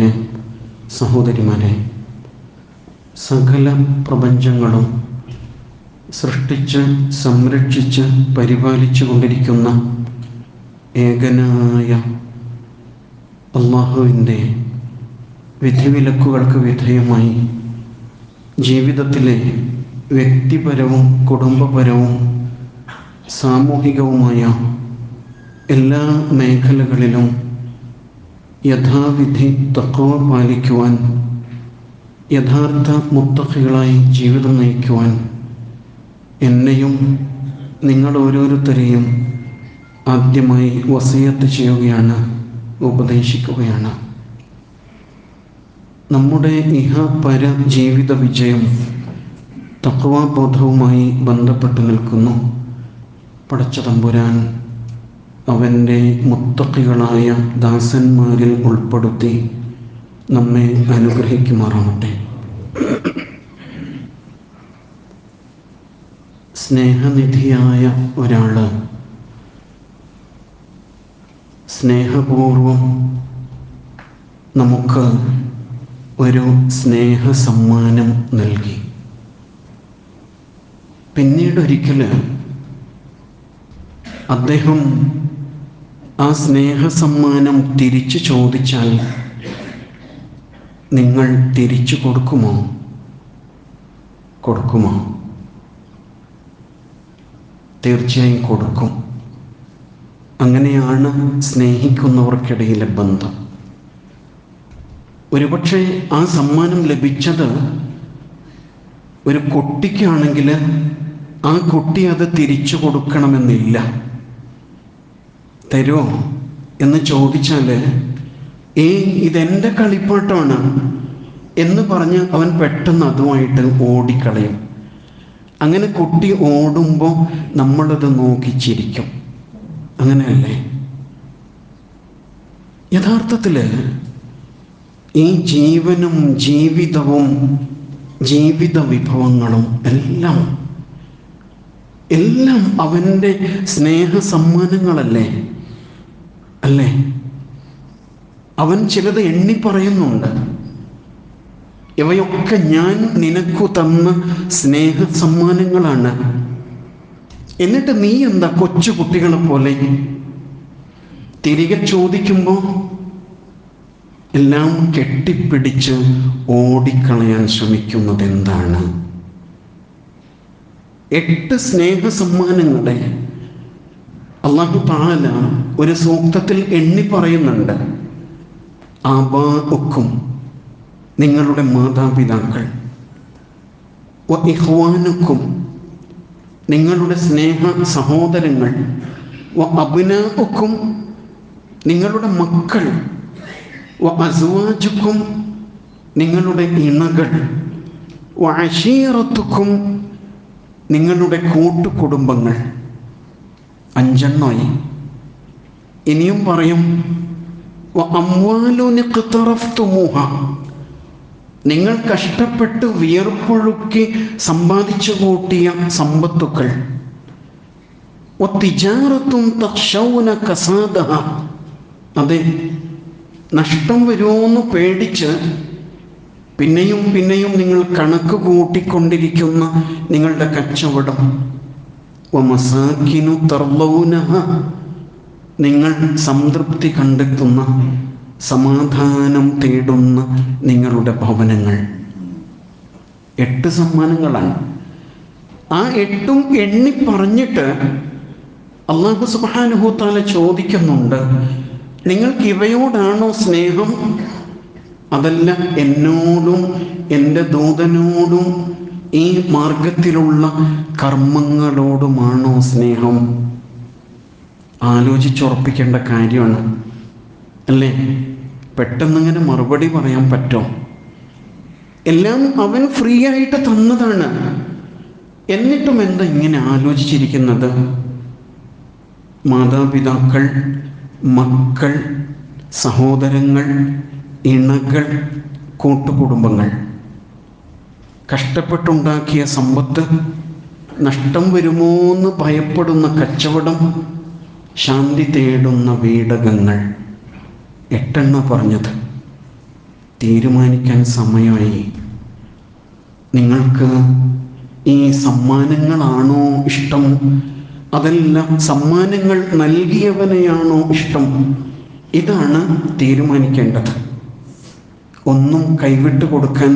സഹോദരന്മാരെ സഹോദരിമാരെ സകല പ്രപഞ്ചങ്ങളും സൃഷ്ടിച്ച് സംരക്ഷിച്ച് പരിപാലിച്ചു കൊണ്ടിരിക്കുന്ന ഏകനായ അള്ളാഹുവിന്റെ വിധിവിലക്കുകൾക്ക് വിധേയമായി ജീവിതത്തിലെ വ്യക്തിപരവും കുടുംബപരവും സാമൂഹികവുമായ എല്ലാ മേഖലകളിലും യഥാവിധി തക്കവ പാലിക്കുവാൻ യഥാർത്ഥ മുത്തഖികളായി ജീവിതം നയിക്കുവാൻ എന്നെയും നിങ്ങൾ ഓരോരുത്തരെയും ആദ്യമായി വസയത്ത് ചെയ്യുകയാണ് ഉപദേശിക്കുകയാണ്. നമ്മുടെ ഇഹ പര ജീവിത വിജയം തക്വാബോധവുമായി ബന്ധപ്പെട്ട് നിൽക്കുന്നു. പടച്ച തമ്പുരാൻ അവന്റെ മുത്തക്കികളായ ദാസന്മാരിൽ ഉൾപ്പെടുത്തി നമ്മെ അനുഗ്രഹിക്കുമാറാവട്ടെ. സ്നേഹനിധിയായ ഒരാൾ സ്നേഹപൂർവം നമുക്ക് ഒരു സ്നേഹ സമ്മാനം നൽകി. പിന്നീട് ഒരിക്കൽ അദ്ദേഹം ആ സ്നേഹ സമ്മാനം തിരിച്ചു ചോദിച്ചാൽ നിങ്ങൾ തിരിച്ചു കൊടുക്കുമോ? കൊടുക്കുമോ? തീർച്ചയായും കൊടുക്കും. അങ്ങനെയാണ് സ്നേഹിക്കുന്നവർക്കിടയിലെ ബന്ധം. ഒരുപക്ഷെ ആ സമ്മാനം ലഭിച്ചത് ഒരു കുട്ടിക്കാണെങ്കിൽ ആ കുട്ടി അത് തിരിച്ചു കൊടുക്കണമെന്നില്ല. തരുമോ എന്ന് ചോദിച്ചാൽ ഏ ഇതെന്റെ കളിപ്പാട്ടമാണ് എന്ന് പറഞ്ഞ് അവൻ പെട്ടെന്ന് അതുമായിട്ട് ഓടിക്കളയും. അങ്ങനെ കുട്ടി ഓടുമ്പോൾ നമ്മളത് നോക്കി ചിരിക്കും അങ്ങനെയല്ലേ? യഥാർത്ഥത്തിൽ ഈ ജീവനും ജീവിതവും ജീവിത വിഭവങ്ങളും എല്ലാം എല്ലാം അവന്റെ സ്നേഹ സമ്മാനങ്ങളല്ലേ അല്ലേ? അവൻ ചിലത് എണ്ണി പറയുന്നുണ്ട്. ഇവയൊക്കെ ഞാൻ നിനക്കു തന്ന സ്നേഹ സമ്മാനങ്ങളാണ്. എന്നിട്ട് നീ എന്താ കൊച്ചു കുട്ടികളെ പോലെ? തിരികെ ചോദിക്കുമ്പോൾ എല്ലാം കെട്ടിപ്പിടിച്ച് ഓടിക്കളയാൻ ശ്രമിക്കുന്നത് എന്താണ് എട്ട് സ്നേഹ സമ്മാനങ്ങളെ അള്ളാഹു താല ഒരു സൂക്തത്തിൽ എണ്ണി പറയുന്നുണ്ട് ആബാക്കും നിങ്ങളുടെ മാതാപിതാക്കൾ. ഇഹ്വാനുക്കും നിങ്ങളുടെ സ്നേഹ സഹോദരങ്ങൾ. അഭിനാക്കും നിങ്ങളുടെ മക്കൾ. അസുവാജുക്കും നിങ്ങളുടെ ഇണകൾ. അഷീറത്തുക്കും നിങ്ങളുടെ കൂട്ടുകുടുംബങ്ങൾ. അഞ്ചെണ്ണമായി. ഇനിയും പറയും നിങ്ങൾ കഷ്ടപ്പെട്ട് വിയർപ്പൊഴുക്കി സമ്പാദിച്ചു കൂട്ടിയ സമ്പത്തുക്കൾ. ഒത്തിജാറത്തും തക്ഷൗന അതെ നഷ്ടം വരുമോന്ന് പേടിച്ച് പിന്നെയും പിന്നെയും നിങ്ങൾ കണക്ക് കൂട്ടിക്കൊണ്ടിരിക്കുന്ന നിങ്ങളുടെ കച്ചവടം. വമസാക്കിനു തർലൗനഹ നിങ്ങൾ സംതൃപ്തി കണ്ടെത്തുന്ന സമാധാനം തേടുന്ന നിങ്ങളുടെ ഭവനങ്ങൾ. എട്ട് സമ്മാനങ്ങളാണ്. ആ എട്ടും എണ്ണി പറഞ്ഞിട്ട് അള്ളാഹു സുബാനുഭൂത്താല ചോദിക്കുന്നുണ്ട് നിങ്ങൾക്ക് ഇവയോടാണോ സ്നേഹം? അതല്ല എന്നോടും എന്റെ ദൂതനോടും ഈ മാർഗത്തിലുള്ള കർമ്മങ്ങളോടുമാണോ സ്നേഹം? ആലോചിച്ചുറപ്പിക്കേണ്ട കാര്യമാണ്. അല്ലേ? പെട്ടെന്നങ്ങനെ മറുപടി പറയാൻ പറ്റോ? എല്ലാം അവൻ ഫ്രീ ആയിട്ട് തന്നതാണ്. എന്നിട്ടും എന്താ ഇങ്ങനെ ആലോചിച്ചിരിക്കുന്നത്? മാതാപിതാക്കൾ മക്കൾ സഹോദരങ്ങൾ ഇണകൾ കൂട്ടുകുടുംബങ്ങൾ. കഷ്ടപ്പെട്ടുണ്ടാക്കിയ സമ്പത്ത് നഷ്ടം വരുമോ എന്ന് ഭയപ്പെടുന്ന കച്ചവടം ശാന്തി തേടുന്ന വീടകങ്ങൾ എട്ടെണ്ണ പറഞ്ഞത്. തീരുമാനിക്കാൻ സമയമായി. നിങ്ങൾക്ക് ഈ സമ്മാനങ്ങളാണോ ഇഷ്ടം? അതല്ല സമ്മാനങ്ങൾ നൽകിയവനെയാണോ ഇഷ്ടം? ഇതാണ് തീരുമാനിക്കേണ്ടത്. ഒന്നും കൈവിട്ട് കൊടുക്കാൻ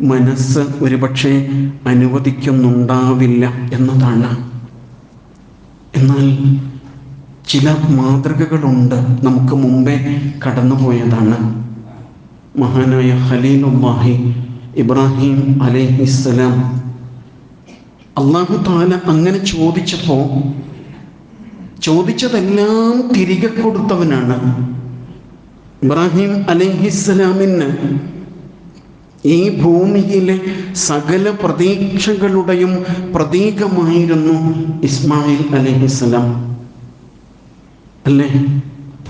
മനസ്സ് ഒരുപക്ഷെ അനുവദിക്കുന്നുണ്ടാവില്ല എന്നതാണ്. എന്നാൽ ചില മാതൃകകളുണ്ട് നമുക്ക് മുമ്പേ കടന്നുപോയതാണ്. മഹാനായ ഖലീലുല്ലാഹി ഇബ്രാഹിം അലൈഹിസ്സലാം. അള്ളാഹു താല അങ്ങനെ ചോദിച്ചപ്പോൾ ചോദിച്ചതെല്ലാം തിരികെ കൊടുത്തവനാണ്. ഇബ്രാഹിം അലഹിസ്സലാമിന് ഈ ഭൂമിയിലെ സകല പ്രതീക്ഷകളുടെയും പ്രതീകമായിരുന്നു ഇസ്മായിൽ അലഹിസ്സലാം. അല്ലേ?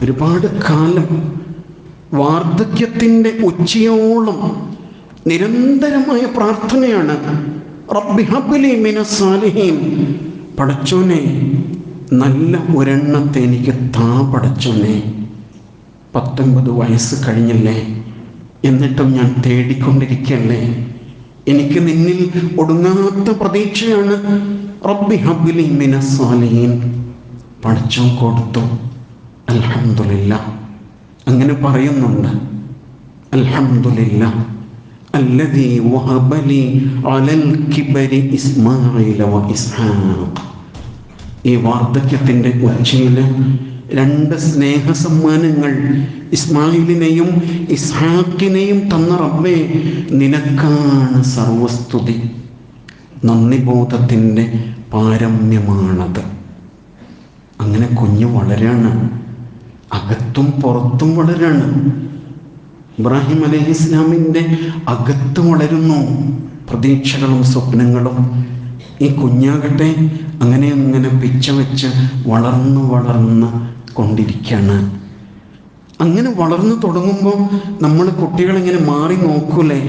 ഒരുപാട് കാലം വാർദ്ധക്യത്തിന്റെ ഉച്ചയോളം നിരന്തരമായ പ്രാർത്ഥനയാണ്. റബ്ബി പടച്ചോനെ നല്ല ഒരെണ്ണത്തെ എനിക്ക് താ പടച്ചോനെ. പത്തൊൻപത് വയസ്സ് കഴിഞ്ഞല്ലേ? എന്നിട്ടും ഞാൻ തേടിക്കൊണ്ടിരിക്കല്ലേ? എനിക്ക് നിന്നിൽ ഒടുങ്ങാത്ത പ്രതീക്ഷയാണ്. റബ്ബി ഹബ്ബിലി മിനസ്വാലീൻ പഠിച്ചു കൊടുത്തു? അൽഹമില്ല അങ്ങനെ പറയുന്നുണ്ട്. അൽഹമില്ല വ ഈ വാർദ്ധക്യത്തിന്റെ ഉച്ചയിൽ രണ്ട് സ്നേഹ സമ്മാനങ്ങൾ ഇസ്മായിലിനെയും ഇസ്ഹാക്കിനെയും തന്ന റബ്ബേ നിനക്കാണ് സർവസ്തുതി. നന്ദിബോധത്തിന്റെ പാരമ്യമാണത്. അങ്ങനെ കുഞ്ഞ് വളരാണ്. അകത്തും പുറത്തും വളരാണ്. ഇബ്രാഹിം അലൈഹി ഇസ്ലാമിന്റെ അകത്ത് വളരുന്നു. പ്രതീക്ഷകളും സ്വപ്നങ്ങളും. ഈ കുഞ്ഞാകട്ടെ അങ്ങനെ അങ്ങനെ പിച്ച വെച്ച് വളർന്ന് വളർന്ന് കൊണ്ടിരിക്കുകയാണ്. അങ്ങനെ വളർന്നു തുടങ്ങുമ്പോൾ നമ്മൾ കുട്ടികളിങ്ങനെ മാറി നോക്കൂലേ?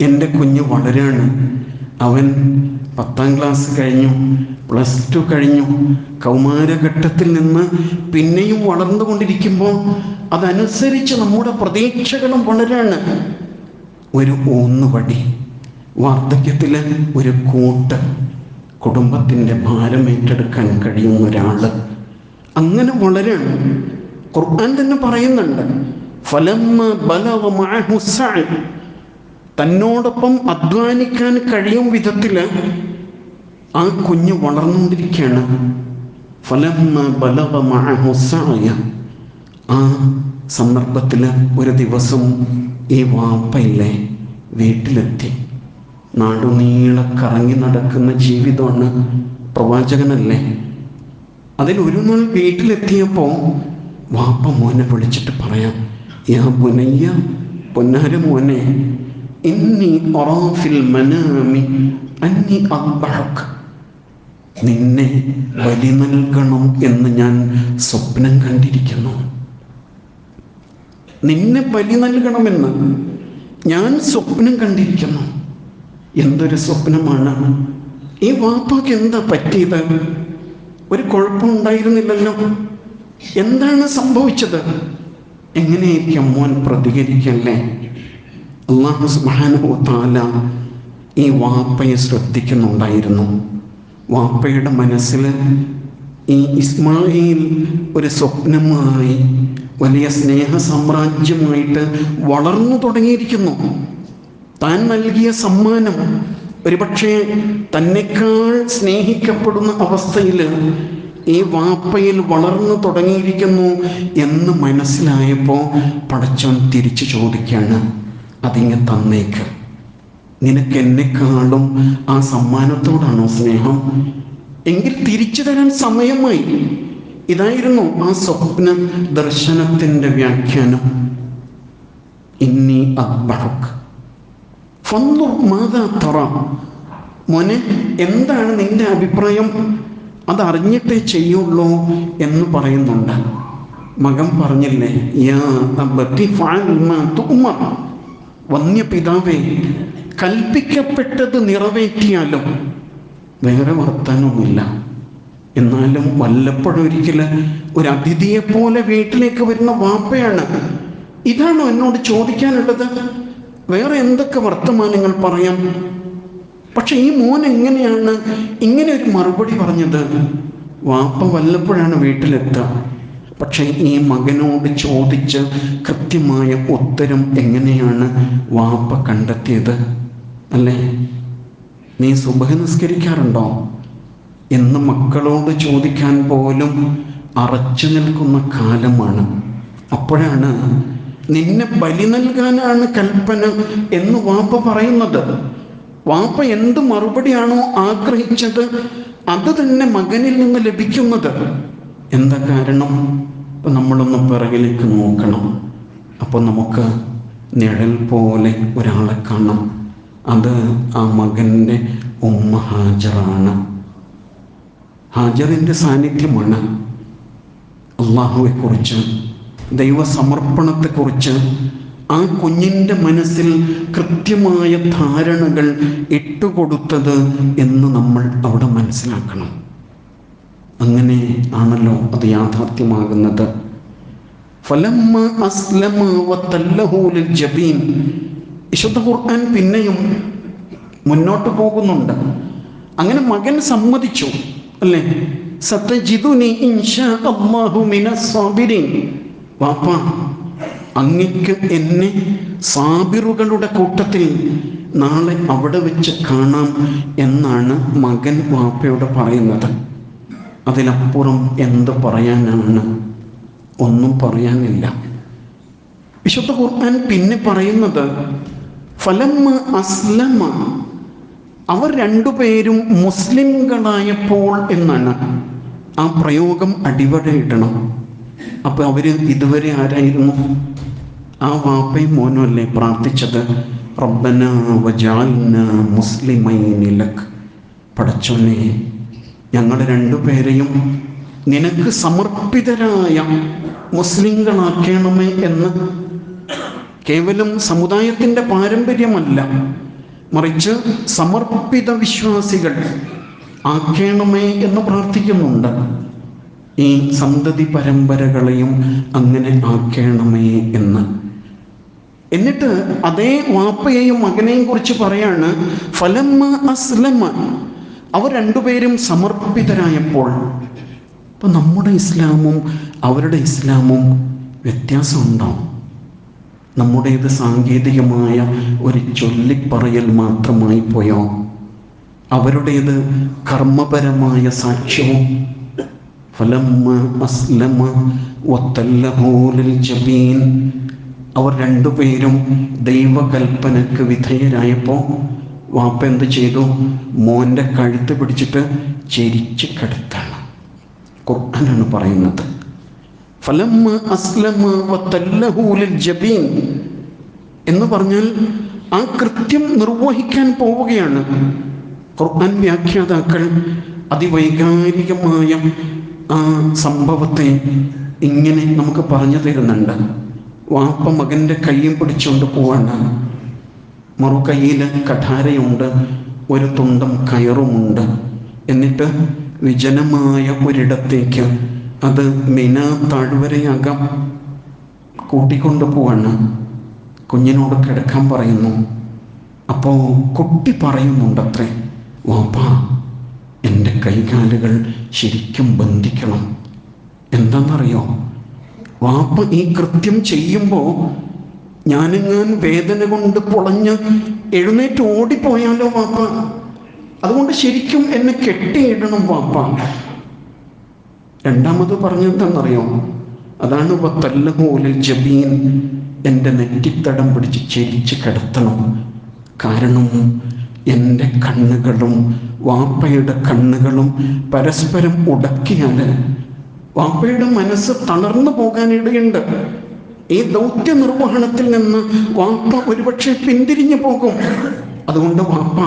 എന്റെ കുഞ്ഞ് വളരാണ്. അവൻ പത്താം ക്ലാസ് കഴിഞ്ഞു പ്ലസ് ടു കഴിഞ്ഞു. കൗമാരഘട്ടത്തിൽ നിന്ന് പിന്നെയും വളർന്നുകൊണ്ടിരിക്കുമ്പോൾ അതനുസരിച്ച് നമ്മുടെ പ്രതീക്ഷകളും വളരാണ്. ഒരു ഊന്നുവടി വാർദ്ധക്യത്തിൽ ഒരു കൂട്ട് കുടുംബത്തിന്റെ ഭാരം ഏറ്റെടുക്കാൻ കഴിയുന്ന ഒരാൾ അങ്ങനെ വളരാണ് ഖുർആൻ തന്നെ പറയുന്നുണ്ട്. ഫലമ്മ ബലവ മഅഹു സഅയ് തന്നോടൊപ്പം അധ്വാനിക്കാൻ കഴിയും വിധത്തിൽ ആ കുഞ്ഞ് വളർന്നുകൊണ്ടിരിക്കുകയാണ്. ഫലമ്മ ബലവ മഅഹു സഅയ. ആ സന്ദർഭത്തിൽ ഒരു ദിവസം ഈ വാപ്പയില്ലേ വീട്ടിലെത്തി. നാടുനീളെ കറങ്ങി നടക്കുന്ന ജീവിതമാണ് പ്രവാചകനല്ലേ? അതിൽ ഒരു നാൾ വീട്ടിലെത്തിയപ്പോൾ വാപ്പ മോനെ വിളിച്ചിട്ട് പറയാം യാ പുനയ്യ പൊന്നാര മോനെ ഇന്നി ഒറാഫിൽ മനാമി അന്നി അബ്ബഹക് നിന്നെ ബലി നൽകണം എന്ന് ഞാൻ സ്വപ്നം കണ്ടിരിക്കുന്നു. നിന്നെ ബലി നൽകണമെന്ന് ഞാൻ സ്വപ്നം കണ്ടിരിക്കുന്നു. എന്തൊരു സ്വപ്നമാണ്? ഈ വാപ്പക്ക് എന്താ പറ്റിയത്? ഒരു കുഴപ്പമുണ്ടായിരുന്നില്ലല്ലോ. എന്താണ് സംഭവിച്ചത്? എങ്ങനെയായിരിക്കും മോൻ പ്രതികരിക്കല്ലേ? അള്ളാഹു സുബ്ഹാനഹു താല ഈ വാപ്പയെ ശ്രദ്ധിക്കുന്നുണ്ടായിരുന്നു. വാപ്പയുടെ മനസ്സിൽ ഈ ഇസ്മായിൽ ഒരു സ്വപ്നമായി വലിയ സ്നേഹ സാമ്രാജ്യമായിട്ട് വളർന്നു തുടങ്ങിയിരിക്കുന്നു. താൻ നൽകിയ സമ്മാനം ഒരുപക്ഷെ തന്നെക്കാൾ സ്നേഹിക്കപ്പെടുന്ന അവസ്ഥയിൽ ഈ വാപ്പയിൽ വളർന്നു തുടങ്ങിയിരിക്കുന്നു എന്ന് മനസ്സിലായപ്പോൾ പടച്ചോൻ തിരിച്ചു ചോദിക്കുകയാണ് അതിങ്ങ് തന്നേക്ക്. നിനക്ക് എന്നെക്കാളും ആ സമ്മാനത്തോടാണോ സ്നേഹം? എങ്കിൽ തിരിച്ചു തരാൻ സമയമായി. ഇതായിരുന്നു ആ സ്വപ്ന ദർശനത്തിന്റെ വ്യാഖ്യാനം. ഇന്നി അബ്ബഹക് ഫന്ദു മാതാ മോനെ എന്താണ് നിന്റെ അഭിപ്രായം? അതറിഞ്ഞിട്ടേ ചെയ്യുള്ളൂ എന്ന് പറയുന്നുണ്ട്. മകൻ പറഞ്ഞില്ലേ യാ അബ്ബത്തി ഫഅൽ മാ തുഅ്മർ വന്യ പിതാവേ കൽപ്പിക്കപ്പെട്ടത് നിറവേറ്റിയാലും? വേറെ വർത്താനവുമില്ല. എന്നാലും വല്ലപ്പോഴും ഒരിക്കൽ ഒരു അതിഥിയെ പോലെ വീട്ടിലേക്ക് വരുന്ന വാപ്പയാണ്. ഇതാണോ എന്നോട് ചോദിക്കാനുള്ളത്? വേറെ എന്തൊക്കെ വർത്തമാനങ്ങൾ പറയാം? പക്ഷെ ഈ മോൻ എങ്ങനെയാണ് ഇങ്ങനെ ഒരു മറുപടി പറഞ്ഞത്? വാപ്പ വല്ലപ്പോഴാണ് വീട്ടിലെത്തുക പക്ഷെ ഈ മകനോട് ചോദിച്ച് കൃത്യമായ ഉത്തരം എങ്ങനെയാണ് വാപ്പ കണ്ടെത്തിയത്? അല്ലേ? നീ സുബഹ നിസ്കരിക്കാറുണ്ടോ? എന്ന് മക്കളോട് ചോദിക്കാൻ പോലും അറച്ചു നിൽക്കുന്ന കാലമാണ്. അപ്പോഴാണ് നിന്നെ ബലി നൽകാനാണ് കൽപ്പന എന്ന് വാപ്പ പറയുന്നത്. വാപ്പ എന്ത് മറുപടിയാണോ ആഗ്രഹിച്ചത് അത് തന്നെ മകനിൽ നിന്ന് ലഭിക്കുന്നത്. എന്താ കാരണം? ഇപ്പം നമ്മളൊന്ന് പിറകിലേക്ക് നോക്കണം. അപ്പോൾ നമുക്ക് നിഴൽ പോലെ ഒരാളെ കാണാം. അത് ആ മകന്റെ ഉമ്മ ഹാജറാണ്. ഹാജറിന്റെ സാന്നിധ്യമാണ് അള്ളാഹുവെക്കുറിച്ച് ദൈവസമർപ്പണത്തെക്കുറിച്ച് ആ കുഞ്ഞിന്റെ മനസ്സിൽ കൃത്യമായ ധാരണകൾ ഇട്ടുകൊടുത്തത് എന്ന് നമ്മൾ അവിടെ മനസ്സിലാക്കണം. അങ്ങനെ ആണല്ലോ അത് യാഥാർത്ഥ്യമാകുന്നത്. ഫലമ്മ അസ്ലമ ജബീൻ. ഖുർആൻ പിന്നെയും മുന്നോട്ട് പോകുന്നുണ്ട്. അങ്ങനെ മകൻ സമ്മതിച്ചു അല്ലേ? സത്യജിതുനി വാപ്പ അങ്ങക്ക് എന്നെ സാബിറുകളുടെ കൂട്ടത്തിൽ നാളെ അവിടെ വെച്ച് കാണാം എന്നാണ് മകൻ വാപ്പയോട് പറയുന്നത്. അതിലപ്പുറം എന്ത് പറയാനാണ്? ഒന്നും പറയാനില്ല. വിശുദ്ധ ഖുർആൻ പിന്നെ പറയുന്നത് ഫലമ്മ അസ്ലമ. അവർ രണ്ടുപേരും മുസ്ലിംകളായപ്പോൾ എന്നാണ് ആ പ്രയോഗം അടിവരയിടണം. അപ്പോൾ അവർ ഇതുവരെ ആരായിരുന്നു? ആ വാപ്പയും മോനും അല്ലേ പ്രാർത്ഥിച്ചത്? റബ്ബന വജാൽന മുസ്ലിമൈനി ലക്. പടച്ചോനെ ഞങ്ങൾ രണ്ടുപേരെയും നിനക്ക് സമർപ്പിതരായ മുസ്ലിങ്ങളാക്കണമേ എന്ന്. കേവലം സമുദായത്തിന്റെ പാരമ്പര്യമല്ല മറിച്ച് സമർപ്പിത വിശ്വാസികൾ ആക്കണമേ എന്ന് പ്രാർത്ഥിക്കുന്നുണ്ട്. ഈ സന്തതി പരമ്പരകളെയും അങ്ങനെ ആക്കണമേ എന്ന്. എന്നിട്ട് അതേ വാപ്പയെയും മകനെയും കുറിച്ച് പറയാണ് ഫലമ്മ അസ്ലമ. അവർ രണ്ടുപേരും സമർപ്പിതരായപ്പോൾ ഇപ്പൊ നമ്മുടെ ഇസ്ലാമും അവരുടെ ഇസ്ലാമും വ്യത്യാസമുണ്ടോ? നമ്മുടേത് സാങ്കേതികമായ ഒരു ചൊല്ലിപ്പറയൽ മാത്രമായി പോയോ അവരുടേത് കർമ്മപരമായ സാക്ഷ്യവും ഫലമ്മ അസ്ലമ ജബീൻ അവർ രണ്ടുപേരും ദൈവകൽപ്പനക്ക് വിധേയരായപ്പോൾ വാപ്പ എന്ത് ചെയ്തു? മോന്റെ കഴുത്ത് പിടിച്ചിട്ട് ചെരിച്ച് കടുത്താണ്. ഖുർആനാണ് പറയുന്നത്. ഫലമ്മ അസ്ലമ ജബീൻ എന്ന് പറഞ്ഞാൽ ആ കൃത്യം നിർവഹിക്കാൻ പോവുകയാണ്. ഖുർആൻ വ്യാഖ്യാതാക്കൾ അതിവൈകാരികമായ ആ സംഭവത്തെ ഇങ്ങനെ നമുക്ക് പറഞ്ഞു തരുന്നുണ്ട്. വാപ്പ മകന്റെ കയ്യും പിടിച്ചുകൊണ്ട് പോവാണ്. മറുകൈയിൽ കഠാരയുണ്ട് ഒരു തുണ്ടം കയറുമുണ്ട്. എന്നിട്ട് വിജനമായ ഒരിടത്തേക്ക് അത് മിന താഴ്വരയാകാം കൂട്ടിക്കൊണ്ട് പോവാണ്. കുഞ്ഞിനോട് കിടക്കാൻ പറയുന്നു. അപ്പോൾ കുട്ടി പറയുന്നുണ്ടത്രേ വാപ്പ കൈകാലുകൾ ശരിക്കും ബന്ധിക്കണം. എന്താണെന്നറിയോ? വാപ്പ ഈ കൃത്യം ചെയ്യുമ്പോൾ ഞാനിങ്ങാൻ വേദന കൊണ്ട് പൊളഞ്ഞ് എഴുന്നേറ്റ് ഓടിപ്പോയാലോ വാപ്പ? അതുകൊണ്ട് ശരിക്കും എന്നെ കെട്ടിയിടണം വാപ്പ. രണ്ടാമത് പറഞ്ഞെന്താണെന്നറിയോ? അതാണ് വത്തല്ലഹൂലിൽ ജബീൻ എന്റെ നെറ്റിത്തടം പിടിച്ച് ചെരിച്ച് കിടത്തണം. കാരണം എന്റെ കണ്ണുകളും വാപ്പയുടെ കണ്ണുകളും പരസ്പരം ഉടക്കിയാൽ വാപ്പയുടെ മനസ്സ് തളർന്നു പോകാനിടയുണ്ട്. ഈ ദൗത്യ നിർവഹണത്തിൽ നിന്ന് വാപ്പ ഒരുപക്ഷെ പിന്തിരിഞ്ഞു പോകും. അതുകൊണ്ട് വാപ്പ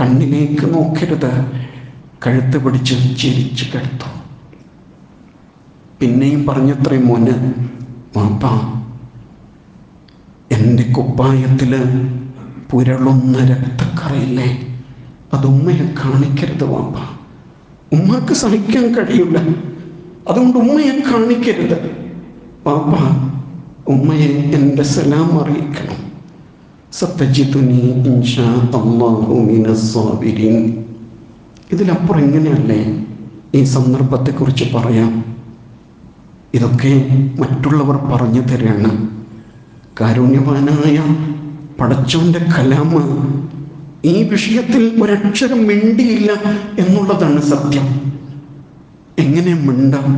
കണ്ണിലേക്ക് നോക്കരുത്. കഴുത്ത് പിടിച്ച് ചിരിച്ചു കിടത്തു പിന്നെയും പറഞ്ഞത്രേ മോന് വാപ്പ എന്റെ കുപ്പായത്തിൽ പുരളുന്ന രക്തക്കറയില്ലേ? അത് ഉമ്മയെ കാണിക്കരുത് വാപ്പ. ഉമ്മക്ക് സഹിക്കാൻ കഴിയില്ല അതുകൊണ്ട് ഉമ്മയെ കാണിക്കരുത്. വാപ്പ ഉമ്മയെ എന്റെ സലാം അറിയിക്കണം. സത്യജിത്തുനി ഇതിലപ്പുറം എങ്ങനെയല്ലേ ഈ സന്ദർഭത്തെക്കുറിച്ച് പറയാം. ഇതൊക്കെ മറ്റുള്ളവർ പറഞ്ഞു തരാണ്. കാരുണ്യവാനായ പടച്ചോന്റെ കലാമ് ഈ വിഷയത്തിൽ ഒരക്ഷരം മിണ്ടിയില്ല എന്നുള്ളതാണ് സത്യം എങ്ങനെ മിണ്ടാം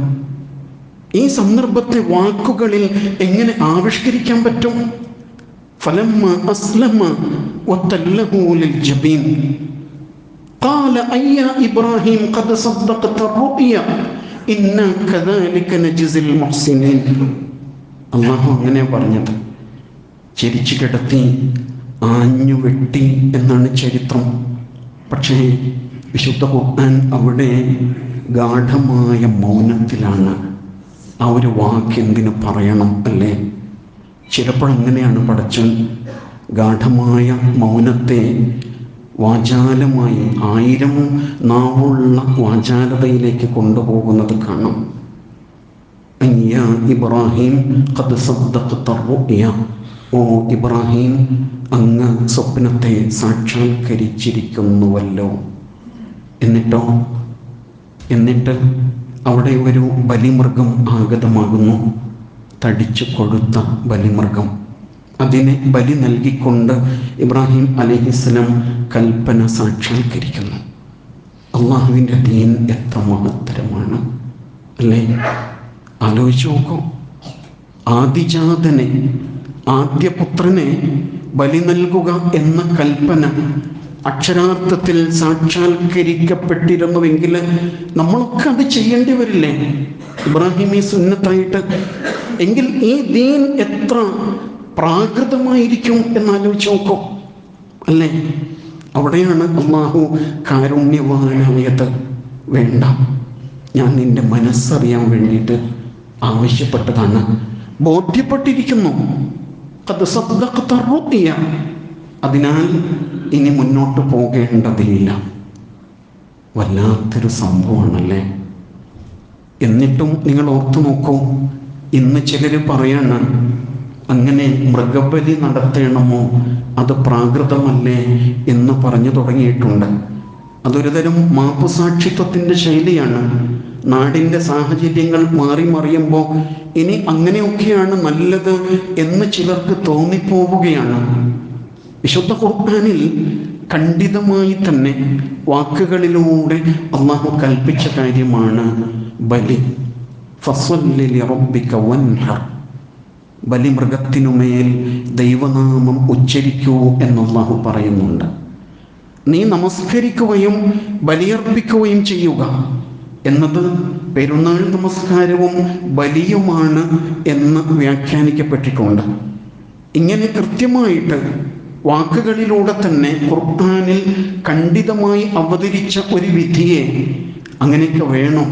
ഈ സന്ദർഭത്തെ വാക്കുകളിൽ എങ്ങനെ ആവിഷ്കരിക്കാൻ പറ്റും فلما أسلم وتله للجبين قال أي إبراهيم قد صدقت الرؤيا إنا كذلك نجزي المحسنين അള്ളാഹു അങ്ങനെ പറഞ്ഞത് ചിരിച്ചു കിടത്തി ആഞ്ഞു വെട്ടി എന്നാണ് ചരിത്രം. പക്ഷേ വിശുദ്ധ ഖുർആൻ അവിടെ ഗാഠമായ മൗനത്തിലാണ്. ആ ഒരു വാക്ക് എന്തിനു പറയണം അല്ലേ? ചിലപ്പോൾ അങ്ങനെയാണ് പടച്ചൻ ഗാഠമായ മൗനത്തെ വാചാലമായി ആയിരം നാവുള്ള വാചാലതയിലേക്ക് കൊണ്ടുപോകുന്നത് കാണാം. ഇബ്രാഹിം ഓ ഇബ്രാഹിം അങ്ങ് സ്വപ്നത്തെ സാക്ഷാത്കരിച്ചിരിക്കുന്നുവല്ലോ. എന്നിട്ടോ? എന്നിട്ട് അവിടെ ഒരു ബലിമൃഗം ആഗതമാകുന്നു. തടിച്ചു കൊടുത്ത ബലിമൃഗം. അതിനെ ബലി നൽകിക്കൊണ്ട് ഇബ്രാഹിം അലഹിസ്ലം കൽപ്പന സാക്ഷാത്കരിക്കുന്നു. അള്ളാഹുവിന്റെ ദീൻ എത്ര മഹത്തരമാണ് അല്ലേ? ആലോചിച്ച് നോക്കൂ. ആദിജാതനെ ആദ്യപുത്രനെ ബലി നൽകുക എന്ന കൽപ്പന അക്ഷരാർത്ഥത്തിൽ സാക്ഷാത്കരിക്കപ്പെട്ടിരുന്നുവെങ്കിൽ നമ്മളൊക്കെ അത് ചെയ്യേണ്ടി വരില്ലേ? ഇബ്രാഹിമി സുന്നത്തായിട്ട്. എങ്കിൽ ഈ ദീൻ എത്ര പ്രാകൃതമായിരിക്കും എന്നാലോചിച്ച് നോക്കൂ. അല്ലേ? അവിടെയാണ് അള്ളാഹു കാരുണ്യവാനായത്. വേണ്ട. ഞാൻ നിന്റെ മനസ്സറിയാൻ വേണ്ടിയിട്ട് ആവശ്യപ്പെട്ടതാണ്. ബോധ്യപ്പെട്ടിരിക്കുന്നു. അതിനാൽ ഇനി മുന്നോട്ട് പോകേണ്ടതില്ല. വല്ലാത്തൊരു സംഭവമാണല്ലേ? എന്നിട്ടും നിങ്ങൾ ഓർത്തു നോക്കൂ ഇന്ന് ചിലർ പറയാണ് അങ്ങനെ മൃഗബലി നടത്തണമോ? അത് പ്രാകൃതമല്ലേ? എന്ന് പറഞ്ഞു തുടങ്ങിയിട്ടുണ്ട്. അതൊരുതരം മാപ്പുസാക്ഷിത്വത്തിന്റെ ശൈലിയാണ്. നാടിന്റെ സാഹചര്യങ്ങൾ മാറി മറിയുമ്പോൾ ഇനി അങ്ങനെയൊക്കെയാണ് നല്ലത് എന്ന് ചിലർക്ക് തോന്നിപ്പോവുകയാണ്. വിശുദ്ധ ഖുർആനിൽ ഖണ്ഡിതമായി തന്നെ വാക്കുകളിലൂടെ അള്ളാഹു കൽപ്പിച്ച കാര്യമാണ്. ബലി ബലിമൃഗത്തിനുമേൽ ദൈവനാമം ഉച്ചരിക്കൂ എന്നല്ലാഹു പറയുന്നുണ്ട്. നീ നമസ്കരിക്കുകയും ബലിയർപ്പിക്കുകയും ചെയ്യുക. എന്നത് പെരുന്നാൾ നമസ്കാരവും ബലിയുമാണ് എന്ന് വ്യാഖ്യാനിക്കപ്പെട്ടിട്ടുണ്ട്. ഇങ്ങനെ കൃത്യമായിട്ട് വാക്കുകളിലൂടെ തന്നെ ഖുർആനിൽ ഖണ്ഡിതമായി അവതരിച്ച ഒരു വിധിയെ അങ്ങനെയൊക്കെ വേണോ?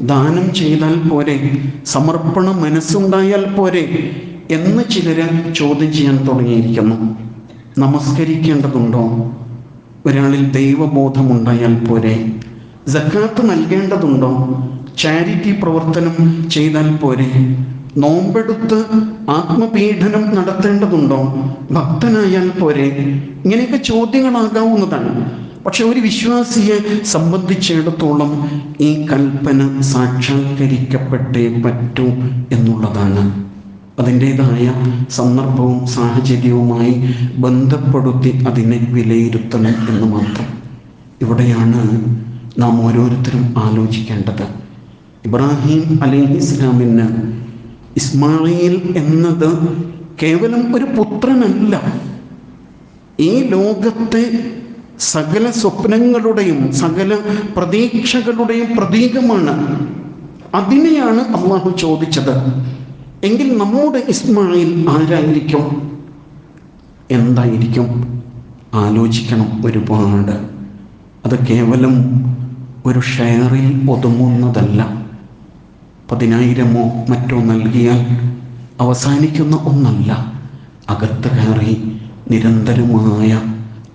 ദാനം ചെയ്താൽ പോരെ? സമർപ്പണ മനസ്സുണ്ടായാൽ പോരെ? എന്ന് ചിലര് ചോദ്യം ചെയ്യാൻ തുടങ്ങിയിരിക്കുന്നു. നമസ്കരിക്കേണ്ടതുണ്ടോ? ഒരാളിൽ ദൈവബോധമുണ്ടായാൽ പോരെ? ജക്കാത്ത് നൽകേണ്ടതുണ്ടോ? ചാരിറ്റി പ്രവർത്തനം ചെയ്താൽ പോരെ. നോമ്പെടുത്ത് ആത്മപീഡനം നടത്തേണ്ടതുണ്ടോ? ഭക്തനായാൽ പോരെ. ഇങ്ങനെയൊക്കെ ചോദ്യങ്ങളാകാവുന്നതാണ്. പക്ഷെ ഒരു വിശ്വാസിയെ സംബന്ധിച്ചിടത്തോളം ഈ കൽപ്പന സാക്ഷാത്കരിക്കപ്പെട്ടേ പറ്റൂ എന്നുള്ളതാണ്. അതിന്റെതായ സന്ദർഭവും സാഹചര്യവുമായി ബന്ധപ്പെടുത്തി അതിനെ വിലയിരുത്തണം എന്ന് മാത്രം. ഇവിടെയാണ് നാം ഓരോരുത്തരും ആലോചിക്കേണ്ടത്. ഇബ്രാഹിം അലൈഹി ഇസ്ലാമിന് ഇസ്മായിൽ എന്നത് കേവലം ഒരു പുത്രനല്ല. ഈ ലോകത്തെ സകല സ്വപ്നങ്ങളുടെയും സകല പ്രതീക്ഷകളുടെയും പ്രതീകമാണ്. അതിനെയാണ് അള്ളാഹു ചോദിച്ചത്. എങ്കിൽ നമ്മുടെ ഇസ്മായിൽ ആരായിരിക്കും? എന്തായിരിക്കും? ആലോചിക്കണം ഒരുപാട്. അത് കേവലം ഒരു ഷെയറിൽ ഒതുങ്ങുന്നതല്ല. പതിനായിരമോ മറ്റോ നൽകിയാൽ അവസാനിക്കുന്ന ഒന്നല്ല. അകത്ത് കയറി നിരന്തരമായ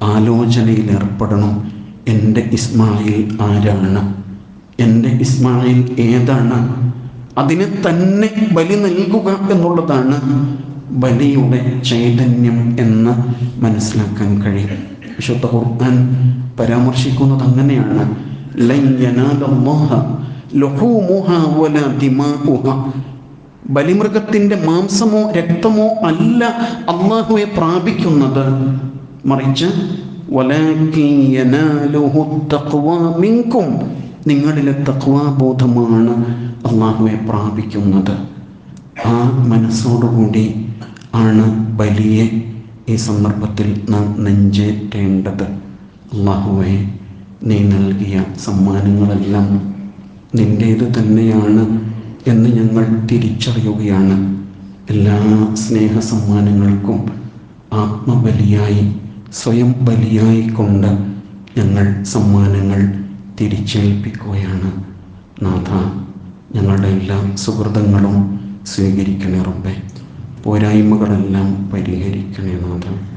ആലോചനയിൽ ഏർപ്പെടണം എന്റെ ഇസ്മായിൽ ആരാണ്? എന്റെ ഇസ്മായിൽ ഏതാണ്? അതിനെ തന്നെ ബലി നൽകുക എന്നുള്ളതാണ് ബലിയുടെ ചൈതന്യം എന്ന് മനസ്സിലാക്കാൻ കഴിയും. വിശുദ്ധ ഖുർആൻ പരാമർശിക്കുന്നത് അങ്ങനെയാണ്. ലൻ യനാലല്ലാഹ ലുഹൂമുഹാ വലാ ദിമാഉഹാ ബലിമൃഗത്തിന്റെ മാംസമോ രക്തമോ അല്ല അള്ളാഹുവെ പ്രാപിക്കുന്നത്. മറിച്ച് മിങ്കും നിങ്ങളിലെ തക്വാബോധമാണ് അള്ളാഹുവെ പ്രാപിക്കുന്നത്. ആ മനസ്സോടുകൂടി ആണ് ബലിയെ ഈ സന്ദർഭത്തിൽ നാം നെഞ്ചേറ്റേണ്ടത്. അള്ളാഹുവെ നീ നൽകിയ സമ്മാനങ്ങളെല്ലാം നിന്റേത് തന്നെയാണ് എന്ന് ഞങ്ങൾ തിരിച്ചറിയുകയാണ്. എല്ലാ സ്നേഹ സമ്മാനങ്ങൾക്കും ആത്മബലിയായി സ്വയം ബലിയായി കൊണ്ട് ഞങ്ങൾ സമ്മാനങ്ങൾ തിരിച്ചേൽപ്പിക്കുകയാണ്. നാഥ ഞങ്ങളുടെ എല്ലാ സുഹൃതങ്ങളും സ്വീകരിക്കണേ റബ്ബെ. പോരായ്മകളെല്ലാം പരിഹരിക്കണേ നാഥ.